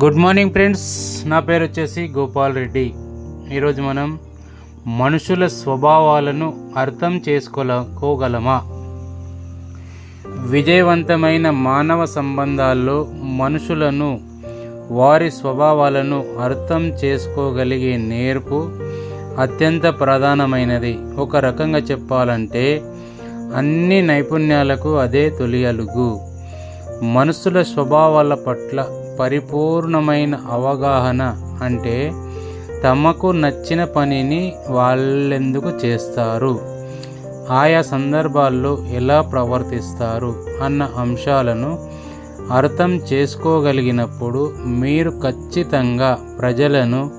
Good morning friends నా పేరు వచ్చేసి గోపాల్ రెడ్డి. ఈరోజు మనం మనుషుల స్వభావాలను అర్థం చేసుకోగలమా విజయవంతమైన మానవ సంబంధాల్లో మనుషులను వారి స్వభావాలను అర్థం చేసుకోగలిగే నేర్పు అత్యంత ప్రధానమైనది. ఒక రకంగా చెప్పాలంటే అన్ని నైపుణ్యాలకు అదే తొలి అలుగు. మనుషుల స్వభావాల పట్ల పరిపూర్ణమైన అవగాహన అంటే తమకు నచ్చిన పనిని వాళ్ళెందుకు చేస్తారు? ఆయా సందర్భాల్లో ఎలా ప్రవర్తిస్తారు? అన్న అంశాలను అర్థం చేసుకోగలిగినప్పుడు మీరు ఖచ్చితంగా ప్రజలను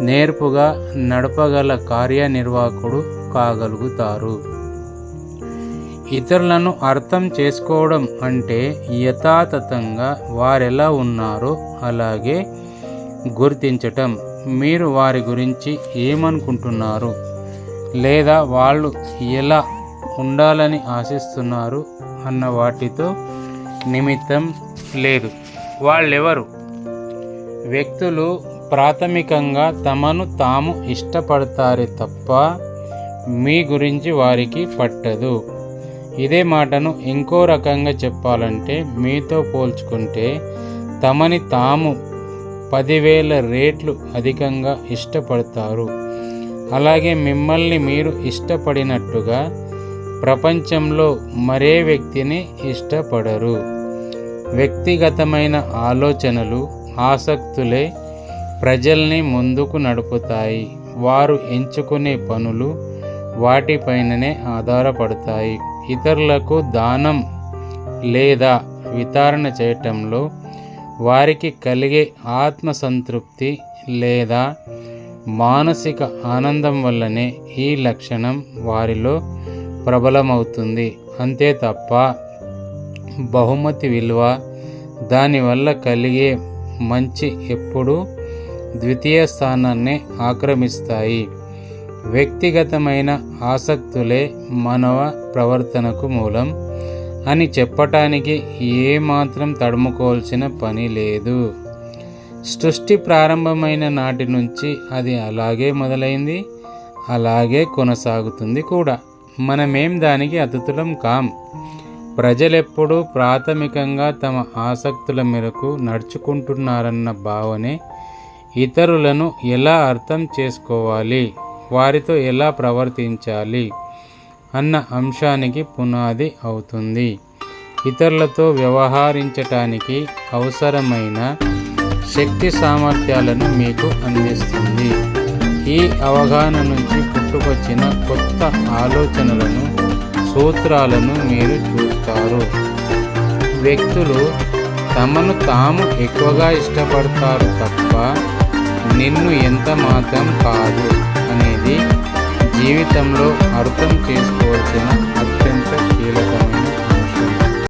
నేర్పుగా నడపగల కార్యనిర్వాహకుడు కాగలుగుతారు. ఇతరులను అర్థం చేసుకోవడం అంటే యథాతథంగా వారెలా ఉన్నారో అలాగే గుర్తించటం. మీరు వారి గురించి ఏమనుకుంటున్నారు? లేదా వాళ్ళు ఎలా ఉండాలని ఆశిస్తున్నారు అన్న వాటితో నిమిత్తం లేదు. వాళ్ళెవరు? వ్యక్తులు ప్రాథమికంగా తమను తాము ఇష్టపడతారే తప్ప మీ గురించి వారికి పట్టదు. ఇదే మాటను ఇంకో రకంగా చెప్పాలంటే మీతో పోల్చుకుంటే తమని తాము పదివేల రేట్లు అధికంగా ఇష్టపడతారు. అలాగే మిమ్మల్ని మీరు ఇష్టపడినట్టుగా ప్రపంచంలో మరే వ్యక్తిని ఇష్టపడరు. వ్యక్తిగతమైన ఆలోచనలు ఆసక్తులే ప్రజల్ని ముందుకు నడుపుతాయి. వారు ఎంచుకునే పనులు వాటిపైననే ఆధారపడతాయి. ఇతరులకు దానం లేదా వితరణ చేయటంలో వారికి కలిగే ఆత్మసంతృప్తి లేదా మానసిక ఆనందం వల్లనే ఈ లక్షణం వారిలో ప్రబలమవుతుంది. అంతే తప్ప బహుమతి విలువ దానివల్ల కలిగే మంచి ఎప్పుడూ ద్వితీయ స్థానాన్ని ఆక్రమిస్తాయి. వ్యక్తిగతమైన ఆసక్తులే మానవ ప్రవర్తనకు మూలం అని చెప్పటానికి ఏమాత్రం తడుముకోవాల్సిన పని లేదు. సృష్టి ప్రారంభమైన నాటి నుంచి అది అలాగే మొదలైంది అలాగే కొనసాగుతుంది కూడా. మనమేం దానికి అతిథులం కాం? ప్రజలెప్పుడూ ప్రాథమికంగా తమ ఆసక్తుల మేరకు నడుచుకుంటున్నారన్న భావనే ఇతరులను ఎలా అర్థం చేసుకోవాలి? వారితో ఎలా ప్రవర్తించాలి అన్న అంశానికి పునాది అవుతుంది. ఇతరులతో వ్యవహరించటానికి అవసరమైన శక్తి సామర్థ్యాలను మీకు అందిస్తుంది. ఈ అవగాహన నుంచి పుట్టుకొచ్చిన కొత్త ఆలోచనలను సూత్రాలను మీరు చూస్తారు. వ్యక్తులు తమను తాము ఎక్కువగా ఇష్టపడతారు తప్ప నిన్ను ఎంత మాత్రం కాదు. జీవితంలో అర్థం చేసుకోవాల్సిన